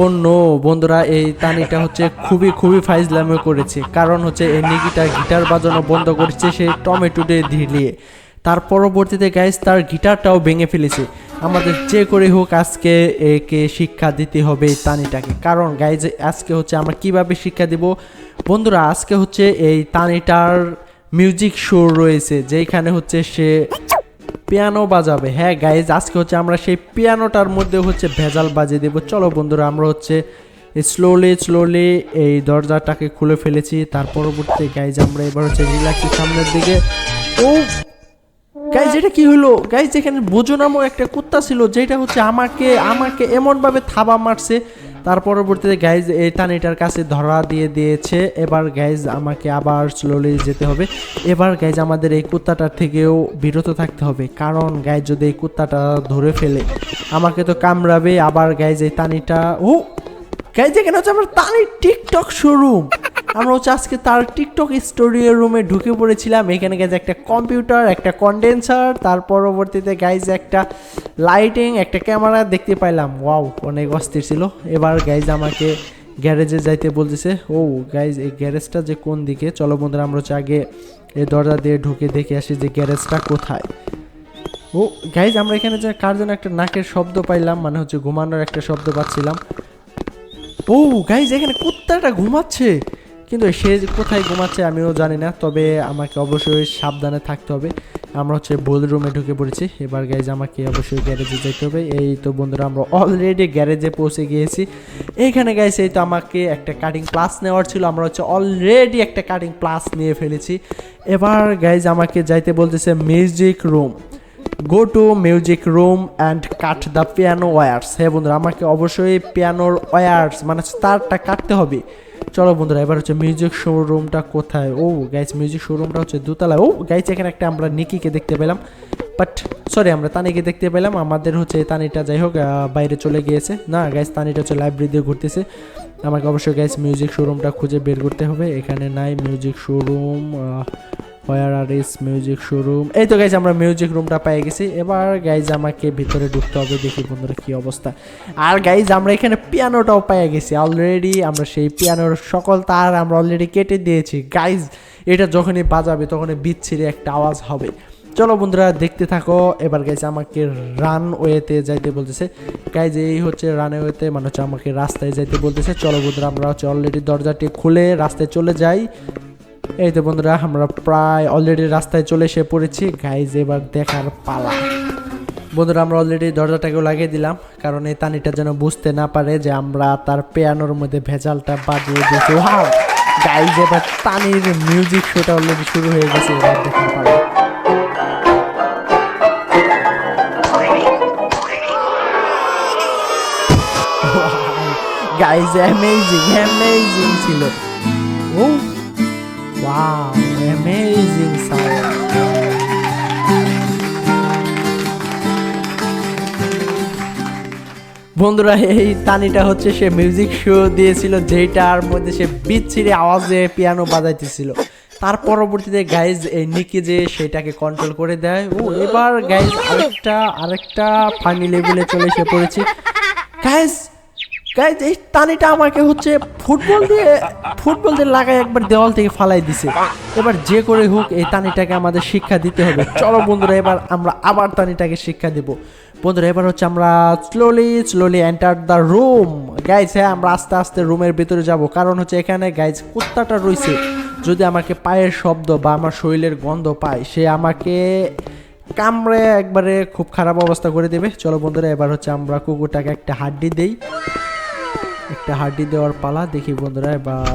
ও no, বন্ধুরা, এই তানিটা হচ্ছে খুবই খুবই ফাইজলামে করেছে। কারণ হচ্ছে এই নিকিটা গিটার বাজানো বন্ধ করেছে সে টমেটো দিয়ে ঢিলিয়ে। তার পরবর্তীতে গাইজ তার গিটারটাও ভেঙে ফেলেছে। আমাদের যে করে হোক আজকে একে শিক্ষা দিতে হবে এই তানিটাকে। কারণ গাইজ আজকে হচ্ছে আমরা কীভাবে শিক্ষা দিব? বন্ধুরা, আজকে হচ্ছে এই তানিটার মিউজিক শো রয়েছে যেখানে হচ্ছে সে পিয়ানো বাজাবে। হ্যাঁ গাইজ আজকে হচ্ছে আমরা সেই পিয়ানোটার মধ্যে হচ্ছে ভেজাল বাজিয়ে দেবো। চলো বন্ধুরা, আমরা হচ্ছে স্লোলি স্লোলি এই দরজাটাকে খুলে ফেলেছি। তার পরবর্তী গাইজ আমরা এবার হচ্ছে রিল্যাক্সি সামনের দিকে। ও গাইজ এটা কি হলো? গাইজ এখানে বোঝো নামও একটা কুত্তা ছিল, যেটা হচ্ছে আমাকে আমাকে এমনভাবে থাবা মারছে তার পরবর্তীতে গাইজ এই টানিটার কাছে ধরা দিয়ে দিয়েছে। এবার গাইজ আমাকে আবার স্লোলি যেতে হবে। এবার গাইজ আমাদের এই কুত্তাটার থেকেও বিরত থাকতে হবে। কারণ গাইজ যদি এই কুত্তাটা ধরে ফেলে, আমাকে তো কামড়াবে। আবার গাইজ এই টানিটা ও! গাইজ এখানে হচ্ছে আমার তানির টিকটক শোরুম আমরা হচ্ছে আজকে তার টিকটক স্টুডিও রুমে ঢুকে পড়েছিলাম। এখানে গাইজ একটা কম্পিউটার একটা কন্ডেন্সার তার পরবর্তীতে গাইজ একটা লাইটিং একটা ক্যামেরা দেখতে পাইলাম। ওয়াও অনেক অস্থির ছিল। এবার গাইজ আমাকে গ্যারেজে যাইতে বলতেছে, ও গাইজ এই গ্যারেজটা যে কোন দিকে? চলো বন্ধুরা, আমরা হচ্ছে আগে এই দরজা দিয়ে ঢুকে দেখে আসি যে গ্যারেজটা কোথায়। ও গাইজ আমরা এখানে যে কার যেন একটা নাকের শব্দ পাইলাম মানে হচ্ছে ঘুমানোর একটা শব্দ পাচ্ছিলাম। ও গাইজ এখানে কুত্তাটা ঘুমাচ্ছে। কিন্তু সে কোথায় ঘুমাচ্ছে আমিও জানি না, তবে আমাকে অবশ্যই সাবধানে থাকতে হবে। আমরা হচ্ছে বোল রুমে ঢুকে পড়েছি। এবার গাইজ আমাকে অবশ্যই গ্যারেজে যেতে হবে। এই তো বন্ধুরা, আমরা অলরেডি গ্যারেজে পৌঁছে গিয়েছি। এইখানে গাইজ এই তো আমাকে একটা কাটিং প্লাস নেওয়ার ছিল। আমরা হচ্ছে অলরেডি একটা কাটিং প্লাস নিয়ে ফেলেছি। এবার গাইজ আমাকে যাইতে বলতেছে music room go to music room and cut the piano wars হ্যাঁ বন্ধুরা, আমাকে অবশ্যই পিয়ানোর ওয়ার্স মানে তারটা কাটতে হবে। চলো বন্ধুরা, এবার হচ্ছে মিউজিক শোরুমটা কোথায়? ও গাইজ মিউজিক শোরুমটা হচ্ছে দোতলায়। ও গাইজ এখানে একটা আমরা নিকিকে দেখতে পেলাম। বাট সরি আমরা তানিকে দেখতে পেলাম। আমাদের হচ্ছে তানিটা যাই হোক বাইরে চলে গিয়েছে। না গাইজ তানিটা হচ্ছে লাইব্রেরিতে ঘুরতেছে। আমাকে অবশ্যই গাইজ মিউজিক শোরুমটা খুঁজে বের করতে হবে। এখানে নাই music showroom where are music showroom এই তো গাইজ আমরা মিউজিক রুমটা পেয়ে গেছি। এবার গাইজ আমাকে ভিতরে ঢুকতে হবে, দেখি বন্ধুরা কি অবস্থা। আর গাইজ আমরা এখানে পিয়ানোটাও পেয়ে গেছি। অলরেডি আমরা সেই পিয়ানোর সকল তার আমরা অলরেডি কেটে দিয়েছি। গাইজ এটা যখনই বাজাবে, তখনই বিচ্ছিরি একটা আওয়াজ হবে। চলো বন্ধুরা, দেখতে থাকো। এবার গাইজ আমাকে রান ওয়েতে যাইতে বলতেছে। গাইজ এই হচ্ছে রান ওয়েতে মানে হচ্ছে আমাকে রাস্তায় যাইতে বলতেছে। চলো বন্ধুরা, আমরা হচ্ছে অলরেডি দরজাটি খুলে রাস্তায় চলে যাই। এই তো বন্ধুরা, আমরা প্রায় অলরেডি রাস্তায় চলে এসে পড়েছি। গাইজ এবার দেখার পালা। বন্ধুরা, আমরা অলরেডি দরজাটাকেও লাগিয়ে দিলাম, কারণ এই তানিটা যেন বুঝতে না পারে যে আমরা তার পেয়ানোর মধ্যে ভেজালটা বাজিয়ে দিয়েছি। ওয়াও গাইজ এবার তানির মিউজিক শোটা অলরেডি শুরু হয়ে গেছে, এবার দেখার পালা। গাইজ অ্যামেজিং অ্যামেজিং ছিল। ও ওয়াও অ্যামেজিং সাউন্ড বন্ধুরা, এই তানিটা হচ্ছে সে মিউজিক শো দিয়েছিল যেটার মধ্যে সে বিচ্ছিরি আওয়াজে পিয়ানো বাজাইতেছিল। তার পরবর্তীতে গাইজ এই নিকি যে সেটাকে কন্ট্রোল করে দেয়। ও, এবার গাইজ আরেকটা আরেকটা ফানি লেভেলে চলে এসে পড়েছি। গাইজ গাইজ এই টানিটা আমাকে হচ্ছে ফুটবল দিয়ে ফুটবল দিয়ে লাগাই একবার দেওয়াল থেকে ফালাই দিছে। এবার যে করে হোক, এই টানিটাকে আমাদের শিক্ষা দিতে হবে। চলো বন্ধুরা, এবার আমরা আবার টানিটাকে শিক্ষা দেব। বন্ধুরা, এবার হচ্ছে আমরা slowly slowly enter the room guys হ্যাঁ আমরা আস্তে আস্তে রুমের ভিতরে যাব। কারণ হচ্ছে এখানে গাইজ কুত্তাটা রয়েছে যদি আমাকে পায়ের শব্দ বা আমার শরীরের গন্ধ পায়, সে আমাকে কামড়ে একবারে খুব খারাপ অবস্থা করে দেবে। চলো বন্ধুরা, এবার হচ্ছে আমরা কুকুরটাকে একটা হাড্ডি দেই। একটা হাড্ডি দেওয়ার পালা দেখি বন্ধুরা এবার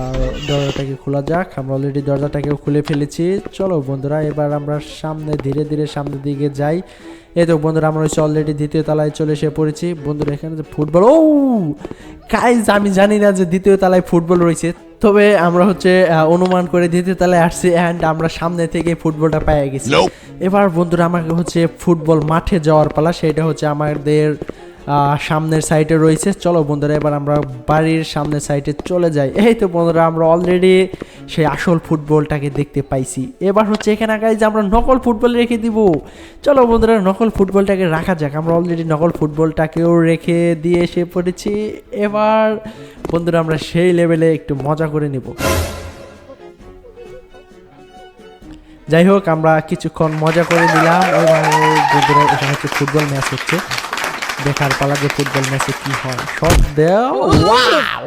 দরজাটাকে খোলা যাক। আমরা অলরেডি দরজাটাকেও খুলে ফেলেছি। চলো বন্ধুরা এবার আমরা সামনে ধীরে ধীরে সামনের দিকে যাই। এই তো বন্ধুরা আমরা হচ্ছে অলরেডি দ্বিতীয় তলায় চলে এসে পড়েছি। বন্ধুরা এখানে যে ফুটবল ও! গাইজ আমি জানি না যে দ্বিতীয় তলায় ফুটবল রয়েছে। তবে আমরা হচ্ছে অনুমান করে দ্বিতীয় তলায় আসছি অ্যান্ড আমরা সামনে থেকে ফুটবলটা পেয়ে গেছি। এবার বন্ধুরা আমাকে হচ্ছে ফুটবল মাঠে যাওয়ার পালা। সেটা হচ্ছে আমাদের সামনের সাইডে রয়েছে। চলো বন্ধুরা, এবার আমরা বাড়ির সামনের সাইডে চলে যাই। এই তো বন্ধুরা, আমরা অলরেডি সেই আসল ফুটবলটাকে দেখতে পাইছি। এবার হচ্ছে এখানে যে আমরা নকল ফুটবল রেখে দিব। চলো বন্ধুরা, নকল ফুটবলটাকে রাখা যাক। আমরা অলরেডি নকল ফুটবলটাকেও রেখে দিয়ে এসে পড়েছি। এবার বন্ধুরা, আমরা সেই লেভেলে একটু মজা করে নিব। যাই হোক, আমরা কিছুক্ষণ মজা করে নিলাম। এবার বন্ধুরা, এখানে হচ্ছে ফুটবল ম্যাচ হচ্ছে। দেখার পালা যে ফুটবল ম্যাচে কি হয়। শট দেও? ওয়াও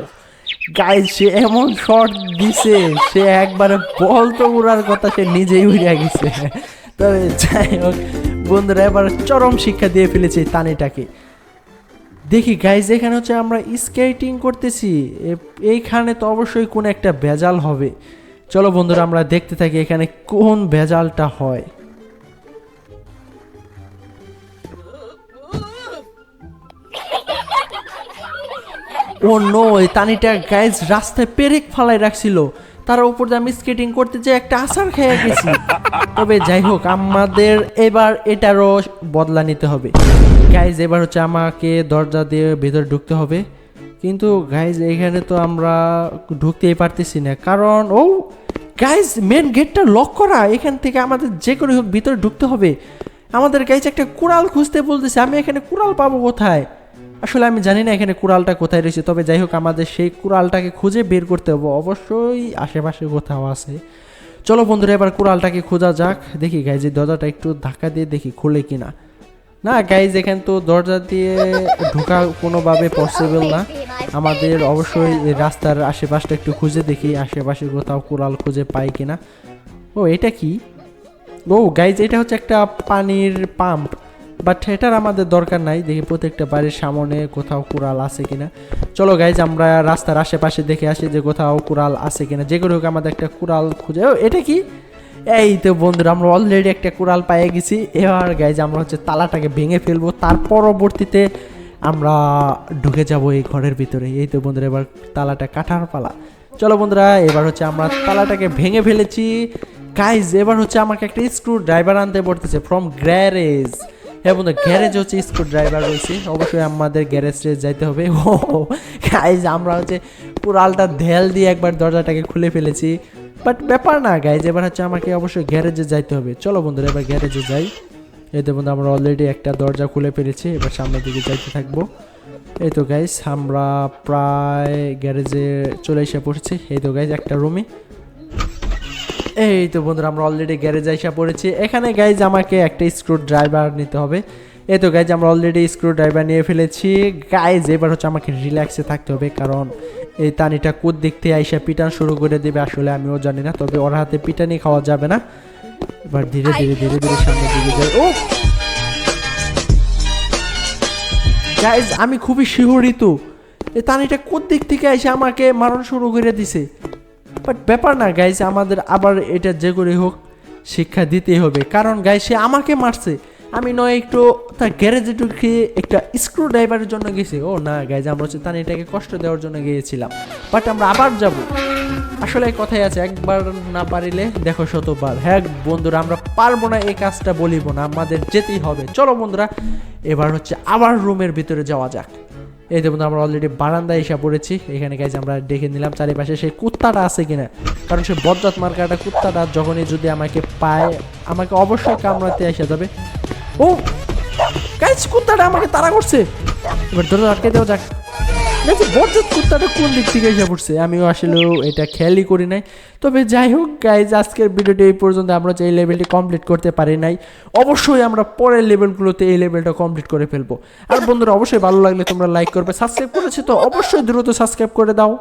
গাইজ সে এমন শট দিছে সে একবারে বল তো উড়ার কথা সে নিজেই উড়ে গেছে। তবে যাই হোক বন্ধুরা এবার চরম শিক্ষা দিয়ে ফেলেছে তানিটাকে। দেখি গাইজ এখানে হচ্ছে আমরা স্কেটিং করতেছি। এইখানে তো অবশ্যই কোন একটা ভেজাল হবে। চলো বন্ধুরা আমরা দেখতে থাকি এখানে কোন ভেজালটা হয়। ও নো তানিটা গাইজ রাস্তায় পেরেক ফালাই রাখছিল। তার উপর দিয়ে আমি স্কেটিং করতে যে একটা আসার খেয়ে গেছি। তবে যাই হোক, আমাদের এবার এটারও বদলা নিতে হবে। গাইজ এবার হচ্ছে আমাকে দরজা দিয়ে ভেতরে ঢুকতে হবে। কিন্তু গাইজ এখানে তো আমরা ঢুকতেই পারতেছি না। কারণ, ও গাইজ মেন গেটটা লক করা। এখান থেকে আমাদের যে করে হোক ভিতরে ঢুকতে হবে। আমাদের গাইজ একটা কুড়াল খুঁজতে বলতেছে, আমি এখানে কুড়াল পাবো কোথায়? আসলে আমি জানি না এখানে কুড়ালটা কোথায় রয়েছে, তবে যাই হোক, আমাদের সেই কুড়ালটাকে খুঁজে বের করতে হবে। অবশ্যই আশেপাশে কোথাও আছে। চলো বন্ধুরা, এবার কুড়ালটাকে খোঁজা যাক। দেখি গাইজ এই দরজাটা একটু ধাক্কা দিয়ে দেখি খুলে কিনা। না গাইজ এখানে তো দরজা দিয়ে ঢোকা কোনোভাবে পসিবল না। আমাদের অবশ্যই রাস্তার আশেপাশটা একটু খুঁজে দেখি, আশেপাশে কোথাও কুড়াল খুঁজে পাই কিনা। ও, এটা কি? ও গাইজ এটা হচ্ছে একটা পানির পাম্প বাট এটার আমাদের দরকার নাই, দেখি প্রত্যেকটা বাড়ির সামনে কোথাও কুড়াল আছে কিনা। চলো গাইজ আমরা রাস্তার আশেপাশে দেখে আসি যে কোথাও কুড়াল আছে কিনা। যে করে হোক আমাদের একটা কুড়াল খুঁজে। এটা কি? এই তো বন্ধুরা, আমরা অলরেডি একটা কুড়াল পেয়ে গেছি। এবার গাইজ আমরা হচ্ছে তালাটাকে ভেঙে ফেলব। তার পরবর্তীতে আমরা ঢুকে যাব এই ঘরের ভিতরে। এই তো বন্ধুরা, এবার তালাটা কাটার পালা। চলো বন্ধুরা, এবার হচ্ছে আমরা তালাটাকে ভেঙে ফেলেছি। গাইজ এবার হচ্ছে আমাকে একটা স্ক্রু ড্রাইভার আনতে পড়তেছে ফ্রম গ্যারেজ হ্যাঁ বন্ধু গ্যারেজ হচ্ছে স্ক্রু ড্রাইভার রয়েছে। অবশ্যই আমাদের গ্যারেজে যাইতে হবে। ও গাইজ আমরা হচ্ছে কুড়ালটা ঢেল দিয়ে একবার দরজাটাকে খুলে ফেলেছি। বাট ব্যাপার না গাইজ এবার হচ্ছে আমাকে অবশ্যই গ্যারেজে যাইতে হবে। চলো বন্ধুরা, এবার গ্যারেজে যাই। এই তো বন্ধু, আমরা অলরেডি একটা দরজা খুলে ফেলেছি। এবার সামনের দিকে যাইতে থাকব। এই তো গাইজ আমরা প্রায় গ্যারেজে চলে এসে পড়েছি এই তো গাইজ একটা রুমে এই তো বন্ধুরা, আমরা অলরেডি গ্যারেজে এসে পড়েছি। এখানে গাইজ আমাকে একটা স্ক্রু ড্রাইভার নিতে হবে। এই তো গাইজ আমরা অলরেডি স্ক্রু ড্রাইভার নিয়ে ফেলেছি। গাইজ এবার হচ্ছে আমাকে রিল্যাক্সে থাকতে হবে, কারণ এই তানিটা কোদ থেকে আইসা পিটান শুরু করে দেবে, আসলে আমিও জানি না, তবে ওর হাতে পিটানি খাওয়া যাবে না। এবার ধীরে ধীরে ধীরে ধীরে সামনের দিকে যাই। ও! গাইজ আমি খুবই শিহরিত। এই তানিটা কোন দিক থেকে এসে আমাকে মারণ শুরু করে দিছে? বাট ব্যাপার না গাইছে আমাদের আবার এটা যে করে হোক, শিক্ষা দিতেই হবে। কারণ গাই সে আমাকে মারছে। আমি নয় একটু তার গ্যারেজে ঢুকে একটা স্ক্রু ড্রাইভারের জন্য গেছি। ও না গাইজ আমরা হচ্ছে তার এটাকে কষ্ট দেওয়ার জন্য গিয়েছিলাম। বাট আমরা আবার যাব। আসলে কথাই আছে, একবার না পারিলে দেখো শতবার। হ্যাঁ বন্ধুরা, আমরা পারব না, এই কাজটা বলিব না, আমাদের যেতেই হবে। চলো, বন্ধুরা, এবার হচ্ছে আবার রুমের ভিতরে যাওয়া যাক। এই দেখুন, আমরা অলরেডি বারান্দায় এসে পড়েছি। এখানে গাইজ আমরা দেখে নিলাম চারিপাশে সেই কুত্তাটা আছে কিনা। কারণ সে বজ্রাত মার্কাটা কুত্তাটা যখনই যদি আমাকে পায়, আমাকে অবশ্যই কামড়াতে এসে যাবে। ও গাইজ কুত্তাটা আমাকে তাড়া করছে। এবার ধরে আটকে দেওয়া যাক। দেখছি বরজাত কুত্তাটা কোন দিক থেকে এসে পড়ছে? আমিও আসলেও এটা খেয়ালই করি নাই। তবে যাই হোক গাইজ আজকের ভিডিওটি এই পর্যন্ত। আমরা যে এই লেভেলটি কমপ্লিট করতে পারি নাই, অবশ্যই আমরা পরের লেভেলগুলোতে এই লেভেলটা কমপ্লিট করে ফেলব। আর বন্ধুরা, অবশ্যই ভালো লাগলে তোমরা লাইক করবে সাবস্ক্রাইব করেছে তো অবশ্যই দ্রুত সাবস্ক্রাইব করে দাও।